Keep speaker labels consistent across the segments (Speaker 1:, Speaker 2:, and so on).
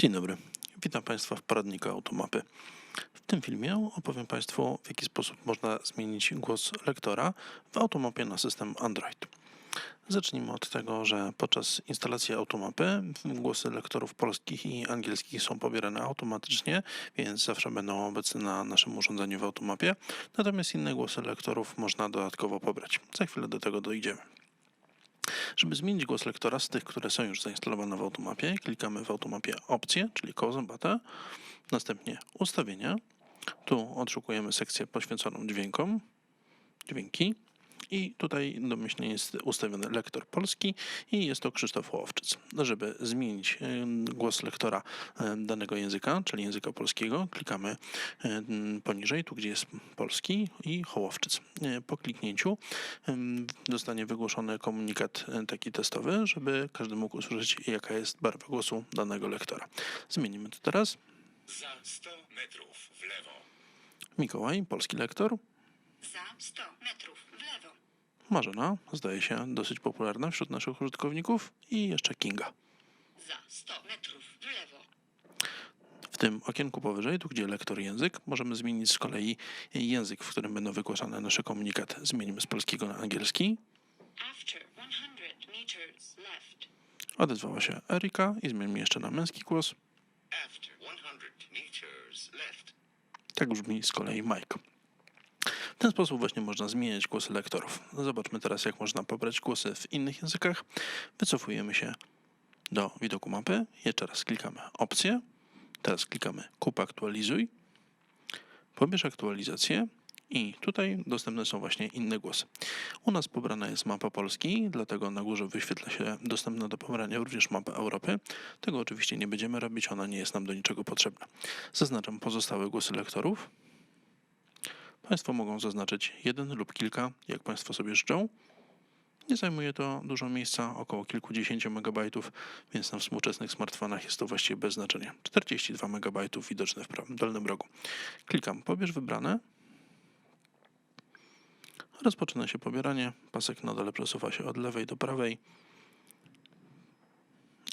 Speaker 1: Dzień dobry, witam Państwa w poradniku Automapy. W tym filmie opowiem Państwu, w jaki sposób można zmienić głos lektora w Automapie na system Android. Zacznijmy od tego, że podczas instalacji Automapy głosy lektorów polskich i angielskich są pobierane automatycznie, więc zawsze będą obecne na naszym urządzeniu w Automapie. Natomiast inne głosy lektorów można dodatkowo pobrać. Za chwilę do tego dojdziemy. Żeby zmienić głos lektora z tych, które są już zainstalowane w Automapie, klikamy w Automapie Opcje, czyli koło zębate, następnie Ustawienia. Tu odszukujemy sekcję poświęconą dźwiękom, dźwięki i tutaj domyślnie jest ustawiony lektor polski i jest to Krzysztof Hołowczyc. Żeby zmienić em, głos lektora em, danego języka, czyli języka polskiego, klikamy em, poniżej, tu gdzie jest polski i Hołowczyc. E, Po kliknięciu dostanie wygłoszony komunikat e, taki testowy, żeby każdy mógł usłyszeć jaka jest barwa głosu danego lektora. Zmienimy to teraz.
Speaker 2: Za 100 metrów w lewo.
Speaker 1: Mikołaj, polski lektor.
Speaker 3: Za 100 metrów.
Speaker 1: Marzena, zdaje się dosyć popularna wśród naszych użytkowników. I jeszcze Kinga.
Speaker 3: Za 100 metrów w lewo.
Speaker 1: W tym okienku powyżej, tu gdzie lektor język, możemy zmienić z kolei język, w którym będą wygłaszane nasze komunikaty. Zmienimy z polskiego na angielski.
Speaker 3: After 100 meters left.
Speaker 1: Odezwała się Erika i zmienimy jeszcze na męski głos.
Speaker 2: After 100 meters left.
Speaker 1: Tak brzmi z kolei Mike. W ten sposób właśnie można zmieniać głosy lektorów. Zobaczmy teraz, jak można pobrać głosy w innych językach. Wycofujemy się do widoku mapy. Jeszcze raz klikamy opcję. Teraz klikamy kup aktualizuj. Pobierz aktualizację i tutaj dostępne są właśnie inne głosy. U nas pobrana jest mapa Polski, dlatego na górze wyświetla się dostępna do pobrania również mapa Europy. Tego oczywiście nie będziemy robić, ona nie jest nam do niczego potrzebna. Zaznaczam pozostałe głosy lektorów. Państwo mogą zaznaczyć jeden lub kilka, jak Państwo sobie życzą. Nie zajmuje to dużo miejsca, około kilkudziesięciu megabajtów, więc na współczesnych smartfonach jest to właściwie bez znaczenia. 42 megabajtów widoczne w dolnym rogu. Klikam pobierz wybrane. Rozpoczyna się pobieranie. Pasek na dole przesuwa się od lewej do prawej.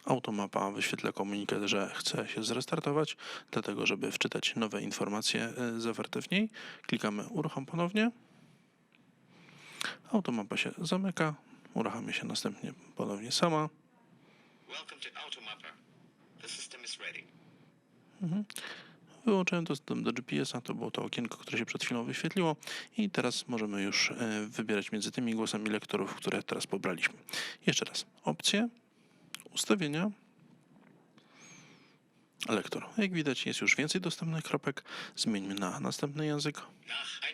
Speaker 1: Automapa wyświetla komunikat, że chce się zrestartować, dlatego żeby wczytać nowe informacje y, zawarte w niej, klikamy uruchom ponownie. Automapa się zamyka, uruchamia się następnie ponownie sama.
Speaker 2: Ready.
Speaker 1: Wyłączyłem dostęp do GPS-a, to było to okienko, które się przed chwilą wyświetliło i teraz możemy już e, wybierać między tymi głosami lektorów, które teraz pobraliśmy. Jeszcze raz, opcje, ustawienia, lektor. Jak widać jest już więcej dostępnych kropek. Zmieńmy na następny język.
Speaker 2: Nach 100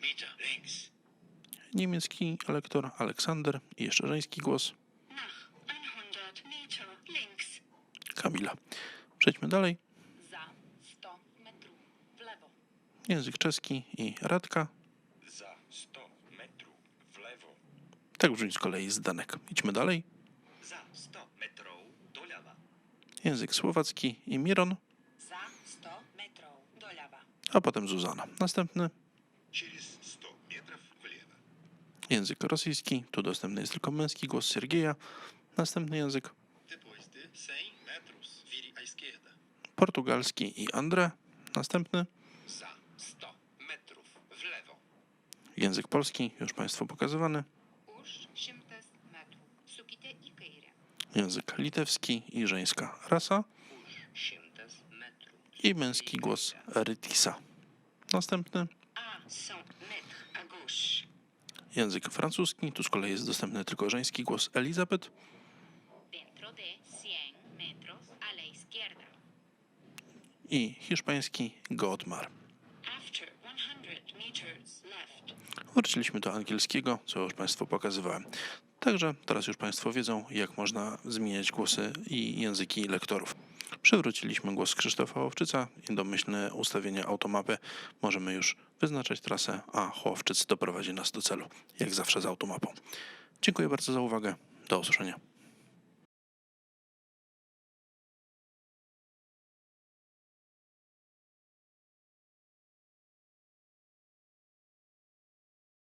Speaker 2: Meter links.
Speaker 1: Niemiecki lektor Aleksander i jeszcze żeński głos
Speaker 3: Nach 100 meter links.
Speaker 1: Kamila. Przejdźmy dalej.
Speaker 3: Za 100 metrów w lewo.
Speaker 1: Język czeski i Radka.
Speaker 2: Za 100 metrów w lewo.
Speaker 1: Tak brzmi z kolei Zdanek. Idźmy dalej
Speaker 2: Za 100 metrów do lewa.
Speaker 1: Język słowacki i Miron,
Speaker 3: Za 100 metrów do lewa.
Speaker 1: a potem Zuzana. Następny
Speaker 2: Через 100 metrów w lewo.
Speaker 1: język rosyjski. Tu dostępny jest tylko męski głos Sergieja. Następny język
Speaker 2: Depois de 100 metros, vire à esquerda.
Speaker 1: portugalski i André. Następny
Speaker 2: Za 100 metrów w lewo.
Speaker 1: język polski, już Państwu pokazywany.
Speaker 3: Už 100 metrów. Sukite į kairę.
Speaker 1: Język litewski i żeńska rasa.
Speaker 2: Už 100 metrów.
Speaker 1: I męski głos Rytisa. Następny
Speaker 3: A 100 metrów à gauche.
Speaker 1: język francuski. Tu z kolei jest dostępny tylko żeński głos Elizabeth.
Speaker 3: Dentro de 100 metros a la izquierda.
Speaker 1: I hiszpański Godmar.
Speaker 3: After 100 meters left.
Speaker 1: Wróciliśmy do angielskiego, co już Państwu pokazywałem. Także teraz już Państwo wiedzą, jak można zmieniać głosy i języki lektorów. Przywróciliśmy głos Krzysztofa Łowczyca i domyślne ustawienia automapy możemy już wyznaczać trasę, a Hołowczyc doprowadzi nas do celu, jak zawsze z automapą. Dziękuję bardzo za uwagę. Do usłyszenia.